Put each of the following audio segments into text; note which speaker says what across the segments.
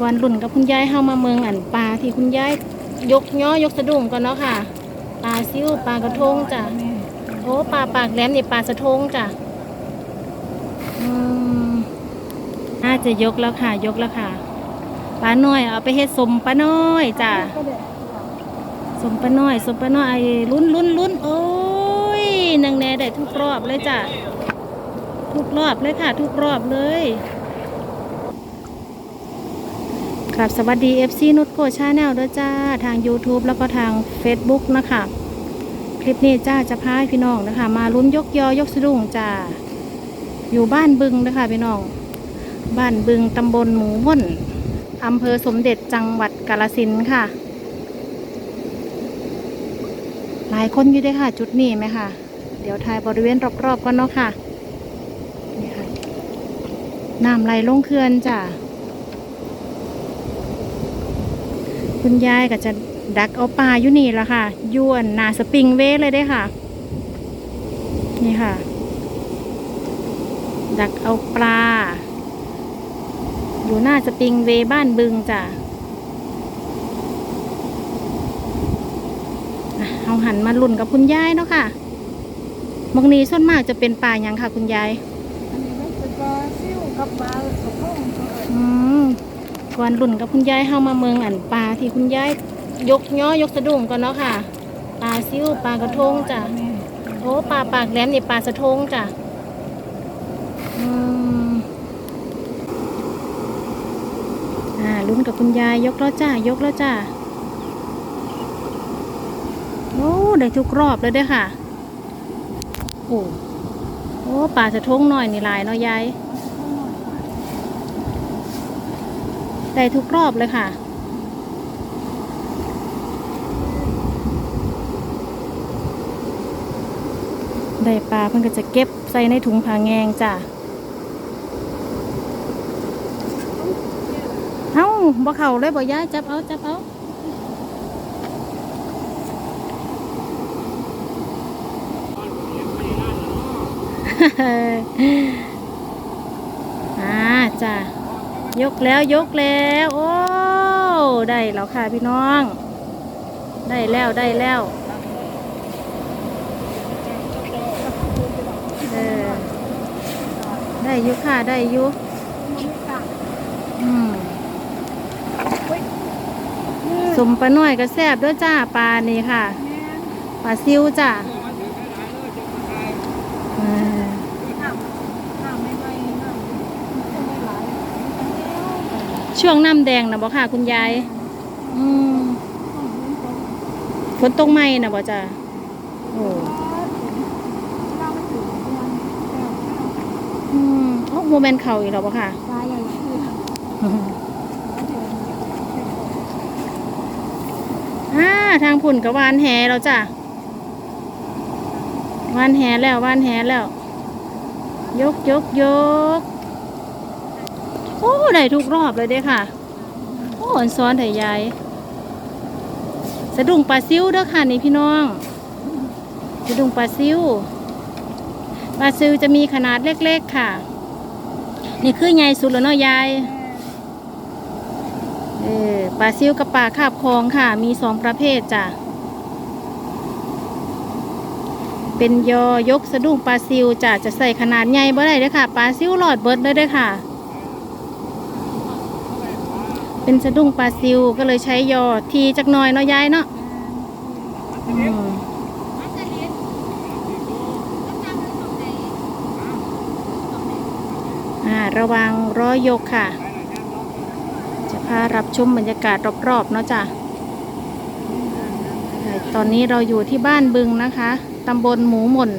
Speaker 1: ก่อนรุ่นกับคุณยายเฮามาเมืองอันปลาที่คุณยายยกย่อยกสะดุ้งก่อนเนาะค่ะ ปลาซิ่วปลากระทงจ้ะโอ้ปลาปากแหลมนี่ปลาสะทงจ้ะอืมน่าจะยกแล้วค่ะ ยกแล้วค่ะปลาน้อยเอาไปเฮ็ดสมปลาน้อยจ้ะสมปลาน้อยสมปลาน้อยลุ้นลุ้นลุ้นโอ้ยนางแน่ได้ทุกรอบเลยจ้ะทุกรอบเลยค่ะ ทุกรอบเลย ครับสวัสดี FC นุชโกชาแนลด้วยจ้า ทาง YouTube แล้วก็ทาง Facebook นะคะ คลิปนี้จ้าจะพาพี่น้องนะคะ มาลุ้นยกยอยกสะดุ้งจ้า อยู่บ้านบึงนะคะพี่น้อง บ้านบึงตำบลหมูม่นอำเภอสมเด็จจังหวัดกาฬสินค่ะ หลายคนอยู่ด้วยค่ะ จุดนี้ไหมค่ะ เดี๋ยวถ่ายบริเวณรอบๆกันเนาะค่ะนี่ค่ะน้ำไหลลงเขื่อนจ้า คุณยายก็จะดักเอาปลาอยู่นี่แหละค่ะยวนนาสปริงเวย์เลยได้ค่ะ นี่ค่ะ ดักเอาปลา อยู่หน้าสปริงเวบ้านบึงจ้ะอะเอาหันมาลุ่นกับคุณยายเนาะค่ะมงนี้ส่วนมากจะเป็นปลาหยังค่ะ คุณยาย
Speaker 2: อันนี้มันเป็นปลาซิ่วกับปลากระพงเขา
Speaker 1: ก่อนรุ่นกับคุณยายเฮามาเมืองอันปลาที่คุณยายยกย่อยกสะดุ้งก่อนเนาะค่ะปลาซิ่วปลากระทงจ้ะโอ้ปลาปากแหลมนี่ปลาสะทงจ้ะอืมอ่าลุ้นกับคุณยายยกแล้วจ้ายกแล้วจ้าโอ้ได้ทุกรอบเลยเด้อค่ะโอ้โอ้ปลาสะทงหน่อยนี่ลายเนาะยาย ได้ทุกรอบเลยค่ะ ได้ปลาเพิ่นก็จะเก็บใส่ในถุงผาแงงจ้ะเอ้าบ่เข่าเลยบ่ย้ายจับเอาจับเอาอ่าจ้ะ ยกแล้วยกแล้ว โอ้ได้แล้วค่ะพี่น้อง ได้แล้วได้แล้วเออได้อยุค่ะได้อยุอืมสมปลาหน่อยก็แซ่บด้วยจ้าปลานี่ค่ะปลาซิวจ้าเออ ช่วงน้ำแดงนะบ่ค่ะ คุณยาย อืมฝนตกไหมนะบ่จ้าโอ้อืมโอ้โมเมนต์เข่าอีกแล้วปะค่ะอ่าทางผุ่นกับวานแหเราจ้ะวานแหแล้ววานแหแล้ว ยกยกยก โอ้ได้ทุกรอบเลยเด้ค่ะ โอ้อันซ้อนไถยายสะดุ้งปลาซิวเด้อค่ะนี่พี่น้อง สะดุ้งปลาซิวปลาซิวจะมีขนาดเล็กๆค่ะ นี่คือใหญ่สุดแล้วเนาะยายเออปลาซิวกับปลาคาบคลองค่ะ มีสองประเภทจ้ะเป็นยอยกสะดุ้งปลาซิวจ้ะจะใส่ขนาดใหญ่บ่ได้เด้อค่ะปลาซิวหลอดเบิดเลยเด้อค่ะ เป็นสะดุ้งปลาซิวก็เลยใช้ยอทีจักหน่อยเนาะยายเนาะอืมอ่าระวังร้อยยกค่ะ จะพารับชมบรรยากาศรอบๆเนาะจ้ะตอนนี้เราอยู่ที่บ้านบึงนะคะตำบลหมูหม่น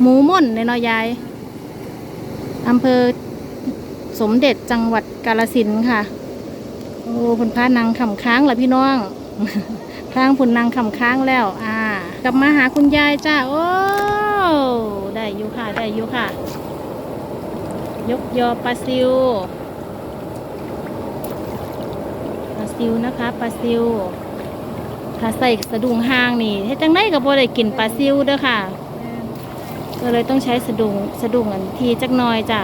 Speaker 1: หมูหม่นในนาะยายอำเภอสมเด็จจังหวัดกาฬสินค่ะ โอ้พุนพานางขำค้างละพี่น้องทางพุนนางขำค้างแล้ว อ่า กลับมาหาคุณยายจ้าโอ้ได้อยู่ค่ะได้อยู่ค่ะ ยกยอปลาซิวปลาซิวนะคะปลาซิวถ้าใส่สะดุงหางนี่เฮ็ดจังไดก็บ่ได้กินปลาซิวเด้อค่ะ ก็เลยต้องใช้สะดุงสะดุงอันทีจักน่อยจ้ะ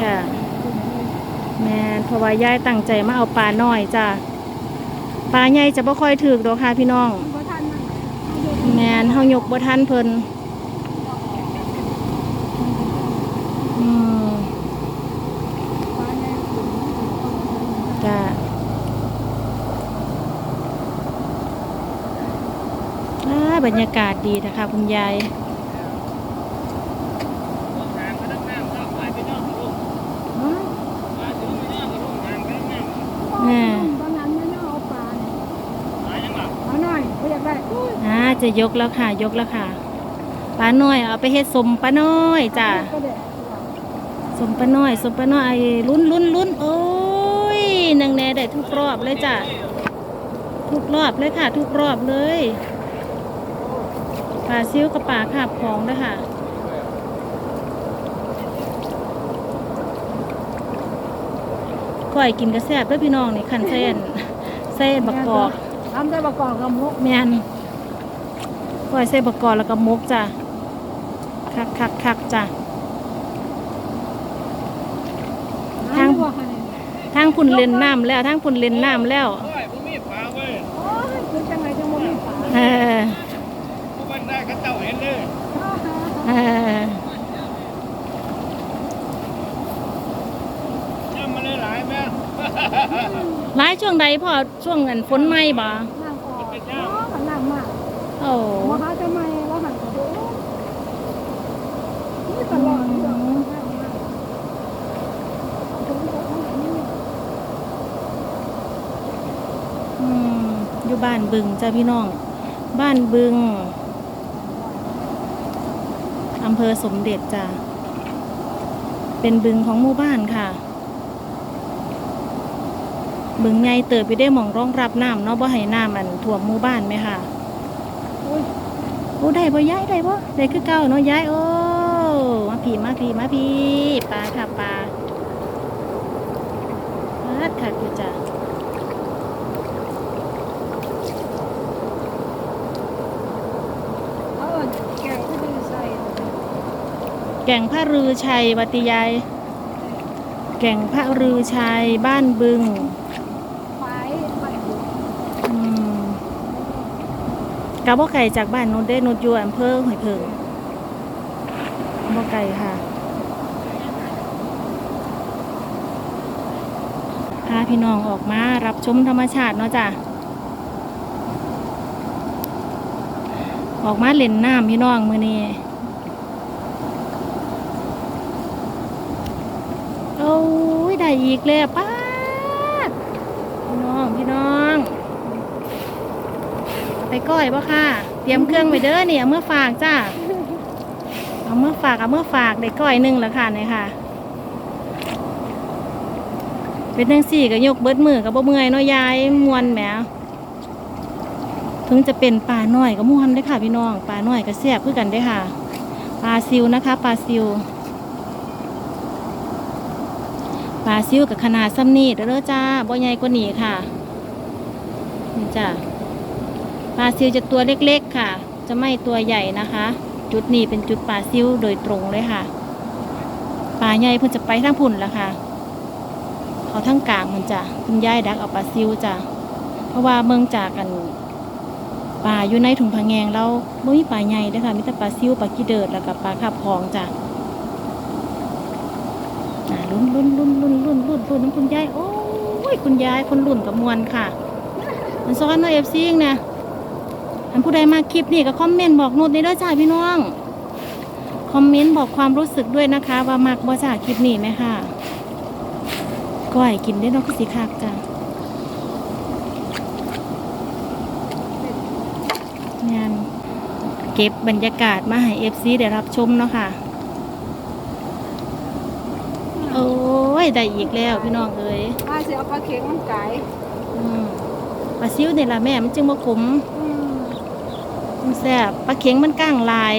Speaker 1: ค่ะ เพราะว่ายายตั้งใจมาเอาปลาน้อยจ้ะปลาใหญ่จะบ่ค่อยถึกดอกค่ะพี่น้อง แมนเฮายกบ่ทันเพิ่นจ้ะบรรยากาศดีนะคะคุณยายแม่
Speaker 2: ตอนนั้นไม่น่าเอาปลาเนี่ยเอาหน่อยเขาอยากได้อุ้ย
Speaker 1: อ่า จะยกแล้วค่ะ ยกแล้วค่ะปลาน้อยเอาไปเฮ็ดสมปลาน้อยจ้ะ
Speaker 2: ก็เด็ด
Speaker 1: สมปลาน้อยสมปลาน้อยลุ้นลุ้นลุ้นโอ้ยนางแน่ได้ทุกรอบเลยจ้ะทุกรอบเลยค่ะ ทุกรอบเลยปลาซิ้วกับปลาขาบของด้วยค่ะก้อยกินกระแซบด้วยพี่น้องนี่ขันเส้นเส้นบักกอก
Speaker 2: ทำได้ประกอบกับมุก
Speaker 1: แมน ก้อยเส้นบักกอกแล้วก็มุกจ้ะคักคักคักจ้ะทาง
Speaker 2: พวกเขาเนี่ย
Speaker 1: ทางพุ่นเล่นน้ำแล้วทางพุ่นเล่นน้ำแล้ว
Speaker 3: โอ้ยผมมีปลาเว้ย
Speaker 2: โอ้ยคือจังไงจังมุกมีปลา
Speaker 1: เออ
Speaker 3: ผู้บันได้เขาเจ้าเห็นเลย
Speaker 1: เออ
Speaker 3: ย่ำมาเลยหลายแม่
Speaker 1: หลายช่วงใดพอช่วงอันฝนไหม้บ่
Speaker 2: นั่งออกอ๋อมันนั่งมาก
Speaker 1: โอ้
Speaker 2: มาหาจะไม่ว่าหันกระโดดนี่ตลอดที่เรานั่งมากถึงจะทำแบบนี้
Speaker 1: อืมอยู่ บ้านบึงจ้าพี่น้อง บ้านบึงอำเภอสมเด็จจ้ะเป็นบึงของหมู่บ้านค่ะ บึงใหญ่เติบไปได้หมองรองรับน้ำเนาะบ่ให้น้ำมันท่วมหมู่บ้านไหมค่ะ
Speaker 2: อุ้ย
Speaker 1: โอ้ได้บ่ย้ายได้บ่ได้คือเก่าเนาะย้ายโอ้มาพี่มาพี่มาพี่ปลาค่ะปลาปลาถักอยู่จ้า
Speaker 2: เอิ้นแกงที่ดีใส่
Speaker 1: แก่งพระรือชัยวัติยาย แก่งพระรือชัยบ้านบึง
Speaker 2: ไฟไฟบุก
Speaker 1: อืมกะบ่ไก่จากบ้านนุชได้นุชอยู่อำเภอหอยเพิงบ่ไก่ค่ะพาพี่น้องออกมารับชมธรรมชาติเนาะจ้ะออกมาเล่นน้ำพี่น้องมือนี้ อ้ยได้อีกแล้วป้าพี่น้องพี่น้อง ไปก้อยบ่ค่ะ เตรียมเครื่องไว้เด้อเนี่ยเมื่อฝากจ้าเอาเมื่อฝากเอาเมื่อฝากได้ก้อยหนึ่งแล้วค่ะเนี่ยค่ะ เป็นจังสี่ก็ยกเบิดมือกับบ่เมื่อยนาะยยายมวนแหมถึงจะเป็นปลาหน้อยก็ม่วนได้ค่ะ พี่น้องปลาหน้อยก็แซ่บคือกันได้ค่ะปลาซิวนะคะปลาซิวปลาซิวกับขนาดซ้ำนี่เด้อจ้าบ่ใหญ่กว่านี้ค่ะนี่จ้าปลาซิวจะตัวเล็กๆค่ะ จะไม่ตัวใหญ่นะคะ จุดนี้เป็นจุดปลาซิวโดยตรงเลยค่ะปลาใหญ่เพิ่นจะไปทางพุ่นแล้วค่ะ เขาทั้งกลางมันจ้ะคุณยายดักเอาปลาซิวจ้ะเพราะว่าเมืองจากกันปลาอยู่ในถุงผาแงงเราไม่มีปลาใหญ่เด้อค่ะมีแต่ปลาซิวปลากีเดิดแล้วก็ปลาคาบพองจ้ะอ่า ลุ้นลุ้นลุ้นลุ้นลุ้นลุ้นลุ้นน้ำคุณยายโอ้ยคุณยายคนรุ่นกับมวลค่ะมันซ้อนเนาะเอฟซีเนี่ยอันผู้ใดมาคลิปนี่ก็คอมเมนต์บอกนุดในเด้อจ้าพี่น้องคอมเมนต์บอกความรู้สึกด้วยนะคะ ว่ามักบ่จ้าคลิปนี้ไหมค่ะก้อยกินได้นาะคือสีคักจ้ะงานเก็บบรรยากาศมาให้เอฟซีได้รับชมเนาะค่ะ โอ้ยได้อีกแล้วพี่น้องเอ้ย
Speaker 2: ป้าเสียเอาปลาเค็งมันไก่
Speaker 1: อืมปลาซิวนี่ล่ะแม่มันจึงบ่ขม
Speaker 2: อืม
Speaker 1: มันแซ่บปลาเข็งมันก้างหลาย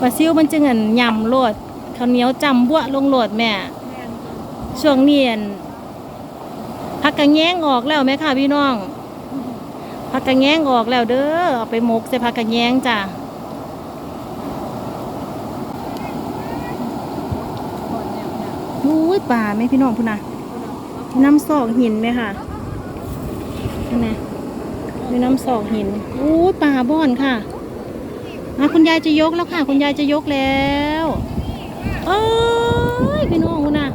Speaker 1: ปลาซิวมันจึงอันยำโลดข้าวเหนียวจำบัวลงโลดแม่
Speaker 2: แม่น
Speaker 1: ช่วงนี้อั่นผักกระแยงออกแล้วไหมค่ะพี่น้องผักกระแยงออกแล้วเด้อเอาไปหมกใส่ผักกระแยงจ้ะ ยป่าไหมพี่น้องพุ่นนะน้ำซอกหินไหมค่ะนั่นไงมีน้ำซอกหินโอ้ป่าบ่อนค่ะอะคุณยายจะยกแล้วค่ะ คุณยายจะยกแล้วเอ้ยพี่น้องพุ่นะ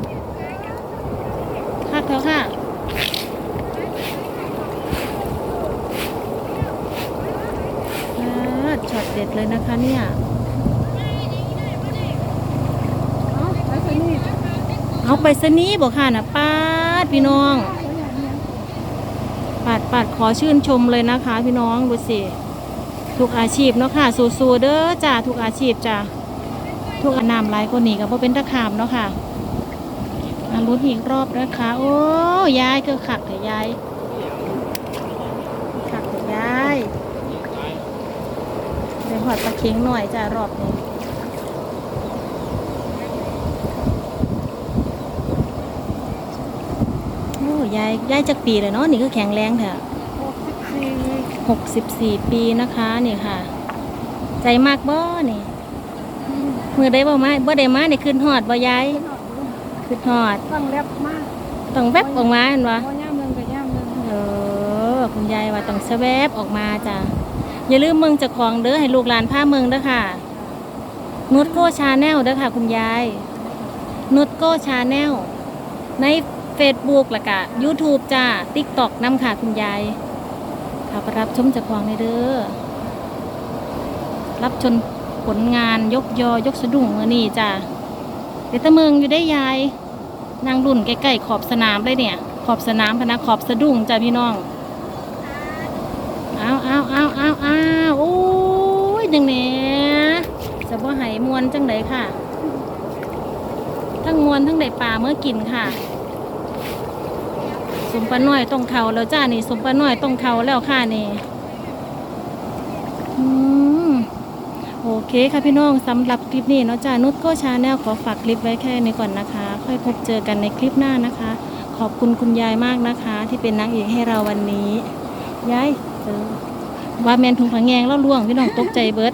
Speaker 1: คักแล้วค่ะช็อตเด็ดเลยนะคะเนี่ย
Speaker 2: เอาไปสนี่
Speaker 1: เอาไปสนี้บอกค่ะนะปาดพี่น้องปาดปาดขอชื่นชมเลยนะคะ พี่น้องดูสิทุกอาชีพเนาะค่ะ สู้ๆเด้อจ้าทุกอาชีพจ้าทุกอนามหลายคนนี่ก็บ่เป็นตะขามเนาะค่ะมาลุ้นอีกรอบนะคะ โอ้ยายคือขักแต่ยายขักแต่ยายเดี๋ยวหอดปลาเค็งหน่อยจ้ารอบนี้ โอ้ ยายยายจักปีเลยเนาะนี่คือแข็งแรงเถอะ
Speaker 2: หกสิบสี่
Speaker 1: หกสิบสี่ปีนะคะนี่ค่ะ ใจมากบ่นี่มือได้บ่มาบ่ได้มานี่ขึ้นหอดบ่ยายขึ้นหอด
Speaker 2: ต้องเล็บมาก
Speaker 1: ต้องแวบออกมาเห็นบ่
Speaker 2: พอย่ามเมืองกับย่ามเมือง
Speaker 1: เออคุณยายว่าต้องแวบออกมาจ้ะอย่าลืมเมืองเจ้าของเด้อให้ลูกหลานพาเมืองเด้อค่ะนุชโก้ชาแนลเด้อค่ะ คุณยายนุชโก้ชาแนลใน Facebook แล้วก็ YouTube จ้า TikTok นำค่ะคุณยายค่ะไปรับชมจากของในเด้อ รับชมผลงานยกยอยกสะดุ้งมือนี่จ้าเดี๋ยวตะเมืองอยู่ได้ยาย นางรุ่นใกล้ๆขอบสนามเลยเนี่ย ขอบสนามพนะขอบสะดุ้งจ้าพี่น้องอ้าวอ้าวอ้าวอ้าวอ้าวโอ้ยจังเนี้ยจะบ่ไหมวนจังไดค่ะ ทั้งมวนทั้งได้ปลาเมื่อกินค่ะ สมปลาน้อยต้องเทาแล้วจ้านี่สมปลาน้อยต้องเทาแล้วค่ะนี่อืมโอเคค่ะพี่น้องสำหรับคลิปนี้เนาะจ้านุชก็ชาแนลขอฝากคลิปไว้แค่นี้ก่อนนะคะ ค่อยพบเจอกันในคลิปหน้านะคะ ขอบคุณคุณยายมากนะคะ ที่เป็นนางเอกให้เราวันนี้ยายว่าแมนถุงผงแงงแล้วล่วงพี่น้องตกใจเบิร์ด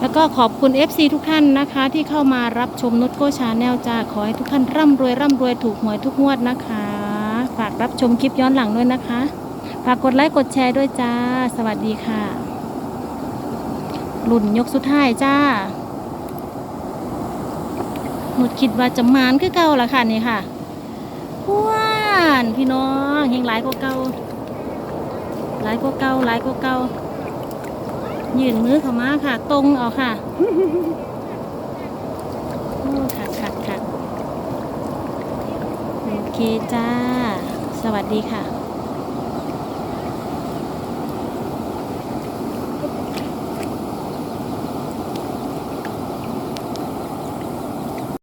Speaker 1: แล้วก็ขอบคุณ FC ทุกท่านนะคะ ที่เข้ามารับชมนุชโกชาแนลจ้าขอให้ทุกท่านร่ำรวยร่ำรวยถูกหวยทุกงวดนะคะ ฝากรับชมคลิปย้อนหลังด้วยนะคะ ฝากกดไลค์กดแชร์ด้วยจ้า สวัสดีค่ะหลุ่นยกสุดท้ายจ้าหนุดคิดว่าจะมานคือเก่าละค่ะนี่ค่ะว้านพี่น้องยังหลายกว่าเก่าหลายกว่าเก่าหลายกว่าเก่า ยืนมือเข้ามาค่ะ ตรงเอาค่ะโอ้ค่ะค่ะค่ะโอเคจ้า สวัสดีค่ะ